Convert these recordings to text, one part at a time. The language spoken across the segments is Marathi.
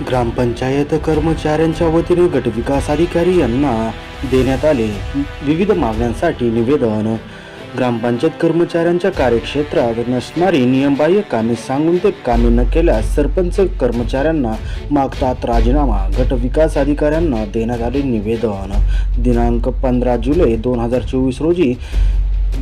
ग्रामपंचायत कर्मचाऱ्यांच्या वतीने गटविकास अधिकारी यांना देण्यात आले विविध मागण्यांसाठी निवेदन. ग्रामपंचायत कर्मचाऱ्यांच्या कार्यक्षेत्रात नसणारी नियमबाह्य कामे सांगून ते कामे न केल्यास सरपंच कर्मचाऱ्यांना मागतात राजीनामा. गटविकास अधिकाऱ्यांना देण्यात आले निवेदन. दिनांक पंधरा जुलै दोन हजार चोवीस रोजी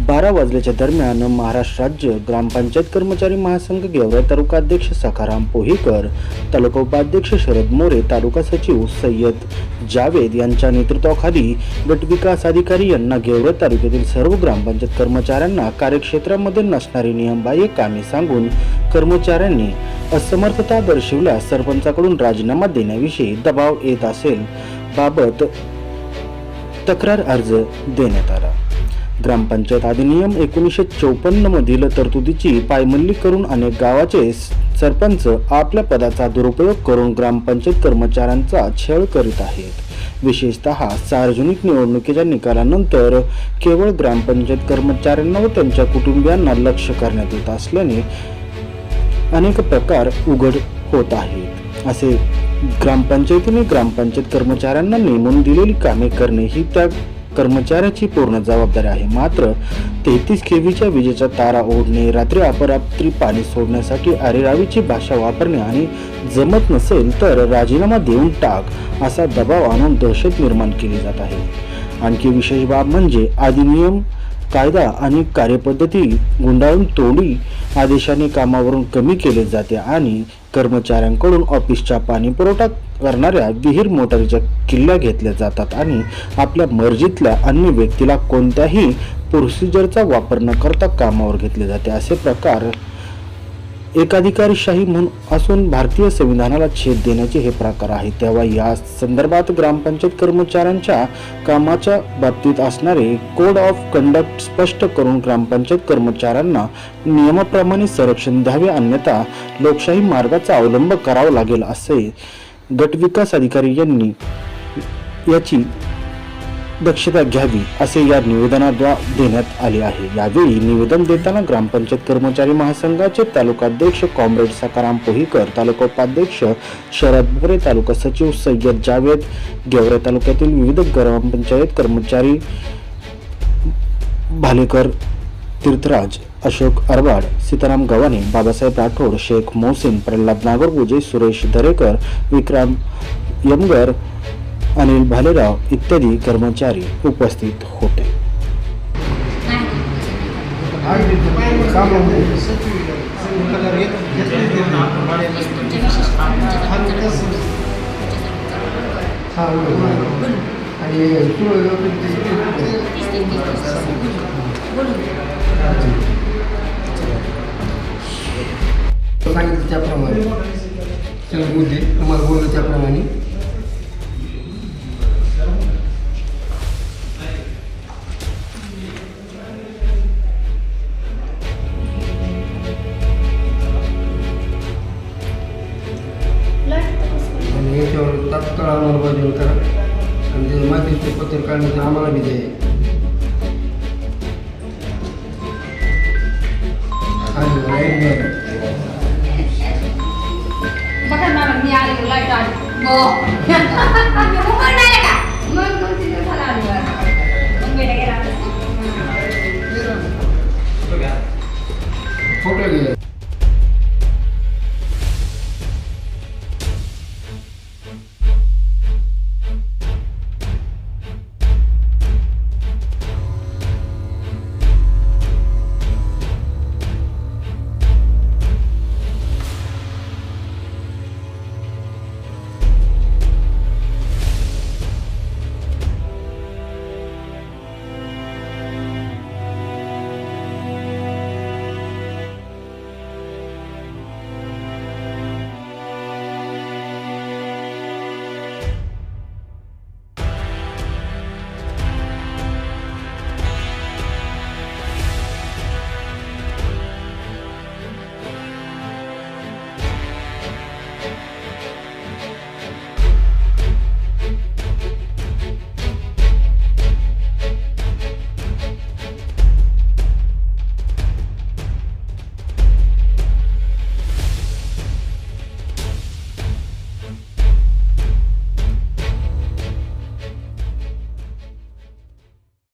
बारा वाजल्याच्या दरम्यान महाराष्ट्र राज्य ग्रामपंचायत कर्मचारी महासंघ गेवराई तालुका अध्यक्ष सखाराम पोहीकर तालुका उपाध्यक्ष शरद मोरे तालुका सचिव सय्यद जावेद यांच्या नेतृत्वाखाली गटविकास अधिकारी यांना गेवराई तालुक्यातील सर्व ग्रामपंचायत कर्मचाऱ्यांना कार्यक्षेत्रामध्ये नसणारी नियमबाह्य कामे सांगून कर्मचाऱ्यांनी असमर्थता दर्शवल्यास सरपंचाकडून राजीनामा देण्याविषयी दबाव येत असेल बाबत तक्रार अर्ज देण्यात आला. ग्रामपंचायत अधिनियम एकोणीसशे चौपन्न मधील तरतुदीची पायमल्ली करून अनेक गावाचे सरपंच आपल्या पदाचा दुरुपयोग करून ग्रामपंचायत कर्मचाऱ्यांचा छळ करीत आहेत. विशेषतः सार्वजनिक निवडणुकीच्या निकालानंतर केवळ ग्रामपंचायत कर्मचाऱ्यांना व त्यांच्या कुटुंबियांना लक्ष करण्यात येत असल्याने अनेक प्रकार उघड होत आहेत. असे ग्रामपंचायतीने ग्रामपंचायत कर्मचाऱ्यांना नेमून दिलेली कामे करणे ही त्या कर्मचाऱ्याची पूर्ण जबाबदारी आहे. मात्र तेहतीस केवीच्या विजेच्या तारा ओढणे रात्री अपरात्री पाणी सोडण्यासाठी अरेरावीची भाषा वापरणे आणि जमत नसेल तर राजीनामा देऊन टाक असा दबाव आणून दहशत निर्माण केली जात आहे. आणखी विशेष बाब म्हणजे अधिनियम कायदा आणि कार्यपद्धती गुंडाळून तोडी आदेशाने कामावरून कमी केले जाते आणि कर्मचाऱ्यांकडून ऑफिसच्या पाणी पुरवठा करणाऱ्या विहीर मोटारीच्या किल्ल्या घेतल्या जातात आणि आपल्या मर्जीतल्या अन्य व्यक्तीला कोणत्याही प्रोसिजरचा वापर न करता कामावर घेतले जाते. असे प्रकार एकाधिकारशाही म्हणून असून भारतीय संविधानाला छेद देण्याचे हे प्रकार आहे तेव्हा या संदर्भात ग्रामपंचायत कर्मचाऱ्यांच्या कामाच्या बाबतीत असणारे कोड ऑफ कंडक्ट स्पष्ट करून ग्रामपंचायत कर्मचाऱ्यांना नियमाप्रमाणे संरक्षण द्यावे अन्यथा लोकशाही मार्गाचा अवलंब करावा लागेल असे गटविकास अधिकारी यांनी याची दक्षता घ्यावी असे या निवेदनाद्वा देण्यात आले आहे. यावेळी निवेदन देताना ग्रामपंचायत कर्मचारी महासंघाचे तालुकाध्यक्ष कॉम्रेड सकाराम पोहीकर तालुका उपाध्यक्ष शरद बोरे तालुका सचिव सय्यद जावेद गेवरे तालुक्यातील विविध ग्रामपंचायत कर्मचारी भालेकर तीर्थराज अशोक अरवाड सीताराम गव्हाणे बाबासाहेब राठोड शेख मोहसिन प्रल्हाद नागरगुजे सुरेश दरेकर विक्रम यमगर अनिल भालेराव इत्यादी कर्मचारी उपस्थित होते. सांगितलं त्याप्रमाणे. सगळे मुद्दे तुम्हाला बोललं त्याप्रमाणे. तात्काळ करा आणि ते मातीचे पत्र काढण्याचे आम्हाला बी द्या बघा मॅडम मी आले लाइट आली.